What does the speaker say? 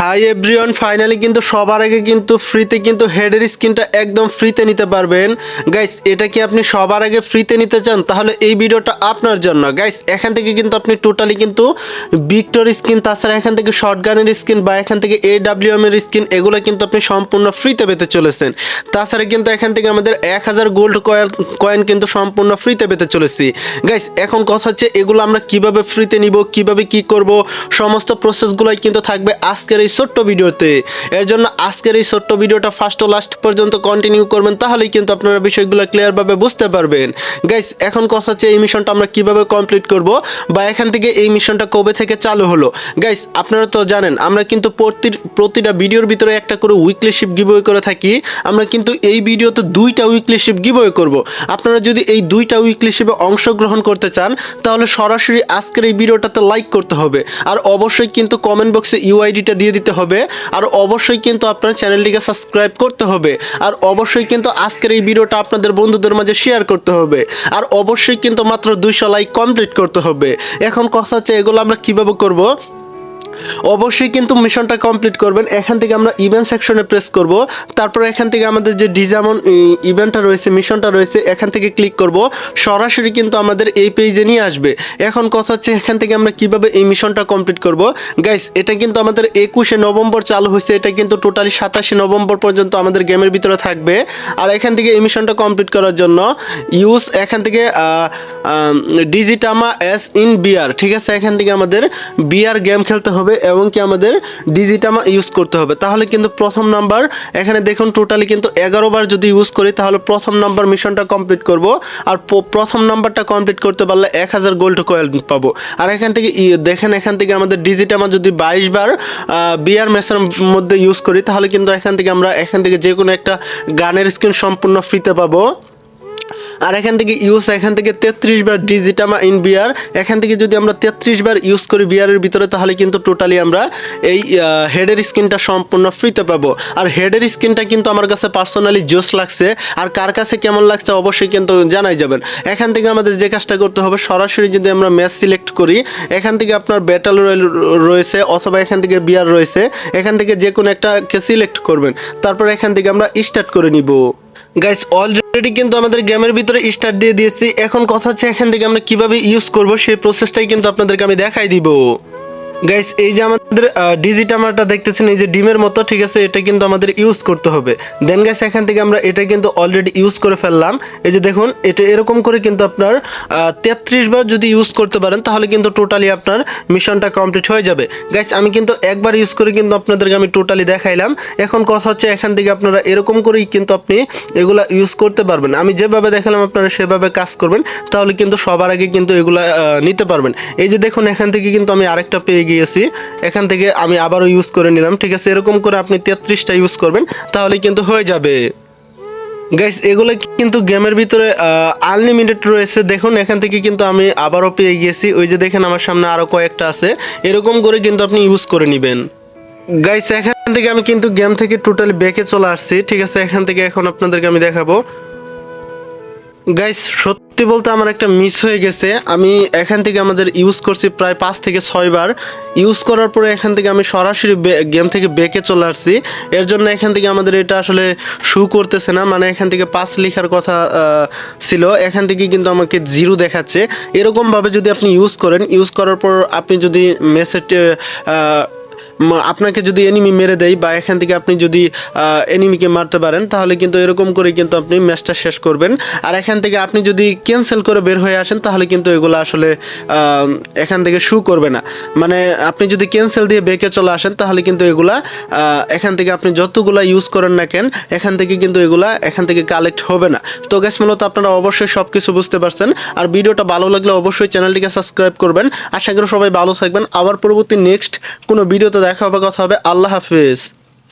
Hi everyone finally কিন্তু সবার আগে কিন্তু ফ্রিতে কিন্তু হেডের স্কিনটা একদম ফ্রিতে নিতে পারবেন। গাইস এটা কি আপনি সবার আগে ফ্রিতে নিতে চান? তাহলে এই ভিডিওটা আপনার জন্য। গাইস এখান থেকে কিন্তু আপনি টোটালি কিন্তু ভিক্টর স্কিন তাছাড়া এখান থেকে শর্টগানের স্কিন বা এখান থেকে এ এর স্কিন এগুলো কিন্তু আপনি সম্পূর্ণ ফ্রিতে পেতে চলেছেন। তাছাড়া কিন্তু এখান থেকে আমাদের এক হাজার গোল্ড কয়েন কিন্তু সম্পূর্ণ ফ্রিতে পেতে চলেছি। গাইস এখন কথা হচ্ছে এগুলো আমরা কীভাবে ফ্রিতে নিব, কীভাবে কি করব, সমস্ত প্রসেসগুলোই কিন্তু থাকবে আজকের এই ছোট্ট ভিডিওতে। এর জন্য আজকের এই ছোট্ট ভিডিওটা ফার্স্ট ও লাস্ট পর্যন্ত কন্টিনিউ করবেন, তাহলেই কিন্তু আপনারা বিষয়গুলো ক্লিয়ারভাবে বুঝতে পারবেন। গাইস এখন কথা হচ্ছে এই মিশনটা আমরা কীভাবে কমপ্লিট করব বা এখান থেকে এই মিশনটা কবে থেকে চালু হলো। গাইস আপনারা তো জানেন, আমরা কিন্তু প্রতি প্রতিটা ভিডিওর ভিতরে একটা করে উইকলি শিপ গিভওয়ে করে থাকি। আমরা কিন্তু এই ভিডিওতে দুইটা উইকলি শিপ গিভওয়ে করব। আপনারা যদি এই দুইটা উইকলি শিপে অংশগ্রহণ করতে চান, তাহলে সরাসরি আজকের এই ভিডিওটাতে লাইক করতে হবে। আর অবশ্যই কিন্তু কমেন্ট বক্সে ইউআইডিটা দিয়ে দিতে হবে। আর অবশ্যই কিন্তু আপনার চ্যানেলটিকে সাবস্ক্রাইব করতে হবে। আর অবশ্যই কিন্তু আজকের এই ভিডিওটা আপনাদের বন্ধুদের মাঝে শেয়ার করতে হবে। আর অবশ্যই কিন্তু মাত্র দুইশো লাইক কমপ্লিট করতে হবে। এখন কথা হচ্ছে এগুলো আমরা কীভাবে করব? অবশ্যই কিন্তু মিশনটা কমপ্লিট করবেন। এখান থেকে আমরা ইভেন্ট সেকশনে প্রেস করব। তারপর এখান থেকে আমাদের যে ডিজামন ইভেন্টটা রয়েছে মিশনটা রয়েছে, এখান থেকে ক্লিক করব। সরাসরি কিন্তু আমাদের এই পেজে নিয়ে আসবে। এখন কথা হচ্ছে এখান থেকে আমরা কীভাবে এই মিশনটা কমপ্লিট করব। গাইস এটা কিন্তু আমাদের একুশে নভেম্বর চালু হয়েছে। এটা কিন্তু টোটালি সাতাশে নভেম্বর পর্যন্ত আমাদের গেমের ভিতরে থাকবে। আর এখান থেকে এই মিশনটা কমপ্লিট করার জন্য ইউজ এখান থেকে ডিজিটামা এস ইন বিয়ার ঠিক আছে? এখান থেকে আমাদের বিআর গেম খেলতে হবে। এবং কি আমাদের ডিজিটামা ইউজ করতে হবে। তাহলে কিন্তু প্রথম নাম্বার এখানে দেখুন টোটালি কিন্তু এগারো বার যদি ইউজ করি, তাহলে প্রথম নাম্বার মিশনটা কমপ্লিট করব। আর প্রথম নাম্বারটা কমপ্লিট করতে পারলে এক হাজার গোল্ড কয়েল পাবো। আর এখান থেকে দেখেন এখান থেকে আমাদের ডিজিটামা যদি বাইশ বার বিআর ম্যাচের মধ্যে ইউজ করি, তাহলে কিন্তু এখান থেকে আমরা, এখান থেকে যে কোনো একটা গানের স্ক্রিন সম্পূর্ণ ফ্রিতে পাবো। আর এখান থেকে ইউজ এখান থেকে তেত্রিশ বার ডিজিটামা ইন বিয়ার এখান থেকে যদি আমরা তেত্রিশ বার ইউজ করি বিয়ারের ভিতরে, তাহলে কিন্তু টোটালি আমরা এই হেডের স্কিনটা সম্পূর্ণ ফ্রিতে পাবো। আর হেডের স্কিনটা কিন্তু আমার কাছে পার্সোনালি জোস লাগছে। আর কার কাছে কেমন লাগছে অবশ্যই কিন্তু জানাই যাবেন। এখান থেকে আমাদের যে কাজটা করতে হবে, সরাসরি যদি আমরা ম্যাচ সিলেক্ট করি, এখান থেকে আপনার ব্যাটাল রয়্যাল রয়েছে অথবা এখান থেকে বিয়ার রয়েছে, এখান থেকে যে কোনো একটাকে সিলেক্ট করবেন। তারপর এখান থেকে আমরা স্টার্ট করে নিব। গাইস অলরেডি কিন্তু আমাদের গেমের ভিতরে স্টার্ট দিয়ে দিয়েছি। এখন কথা হচ্ছে এখান থেকে আমরা কীভাবে ইউজ করব, সেই প্রসেসটাই কিন্তু আপনাদেরকে আমি দেখাই দিব। গাইস এই যে আমাদের ডিজিটামারটা দেখতেছেন, এই যে ডিমের মতো, ঠিক আছে, এটা কিন্তু আমাদের ইউজ করতে হবে। দেন গাইস এখান থেকে আমরা এটা কিন্তু অলরেডি ইউজ করে ফেললাম। এই যে দেখুন, এটা এরকম করে কিন্তু আপনার তেত্রিশ বার যদি ইউজ করতে পারেন, তাহলে কিন্তু টোটালি আপনার মিশনটা কমপ্লিট হয়ে যাবে। গাইস আমি কিন্তু একবার ইউজ করে কিন্তু আপনাদেরকে আমি টোটালি দেখাইলাম। এখন কথা হচ্ছে, এখান থেকে আপনারা এরকম করেই কিন্তু আপনি এগুলা ইউজ করতে পারবেন। আমি যেভাবে দেখালাম, আপনারা সেভাবে কাজ করবেন, তাহলে কিন্তু সবার আগে কিন্তু এগুলা নিতে পারবেন। এই যে দেখুন, এখান থেকে কিন্তু আমি আরেকটা পেয়ে গিয়েছি, এখান থেকে আমি আবারও ইউজ করে নিলাম, ঠিক আছে? এরকম করে আপনি তেত্রিশটা ইউজ করবেন, তাহলে কিন্তু হয়ে যাবে। গাইস এগুলো কিন্তু গেমের ভিতরে আনলিমিটেড রয়েছে। দেখুন, এখান থেকে কিন্তু আমি আবারও পেয়ে গিয়েছি। ওই যে দেখেন, আমার সামনে আরও কয়েকটা আছে। এরকম করে কিন্তু আপনি ইউজ করে নেবেন। গাইস এখান থেকে আমি কিন্তু গেম থেকে টোটালি ব্যাকে চলে আসছি, ঠিক আছে? এখান থেকে এখন আপনাদেরকে আমি দেখাবো। গাইস সত্যি বলতে আমার একটা মিস হয়ে গেছে। আমি এখান থেকে আমাদের ইউজ করছি প্রায় পাঁচ থেকে ছয় বার। ইউজ করার পরে এখান থেকে আমি সরাসরি গেম থেকে বেঁকে চলে আসছি। এর জন্য এখান থেকে আমাদের এটা আসলে শু করতেছে না। মানে এখান থেকে পাঁচ লেখার কথা ছিল। এখান থেকে কিন্তু আমাকে জিরো দেখাচ্ছে। এরকমভাবে যদি আপনি ইউজ করেন ইউজ করার পর আপনি যদি মেসেজ আপনাকে যদি এনিমি মেরে দেয় বা এখান থেকে আপনি যদি এনিমিকে মারতে পারেন, তাহলে কিন্তু এরকম করে কিন্তু আপনি ম্যাচটা শেষ করবেন। আর এখান থেকে আপনি যদি ক্যান্সেল করে বের হয়ে আসেন, তাহলে কিন্তু এগুলো আসলে এখান থেকে শু করবে না। মানে আপনি যদি ক্যান্সেল দিয়ে বেঁকে চলে আসেন, তাহলে কিন্তু এগুলা এখান থেকে আপনি যতগুলা ইউজ করেন না কেন, এখান থেকে কিন্তু এগুলা এখান থেকে কালেক্ট হবে না। তো গ্যাস মূলত আপনারা অবশ্যই সব কিছু বুঝতে পারছেন। আর ভিডিওটা ভালো লাগলে অবশ্যই চ্যানেলটিকে সাবস্ক্রাইব করবেন। আশা করি সবাই ভালো থাকবেন। আবার পরবর্তী নেক্সট কোনো ভিডিওতে দেখা হবে কথা হবে। আল্লাহ হাফিজ।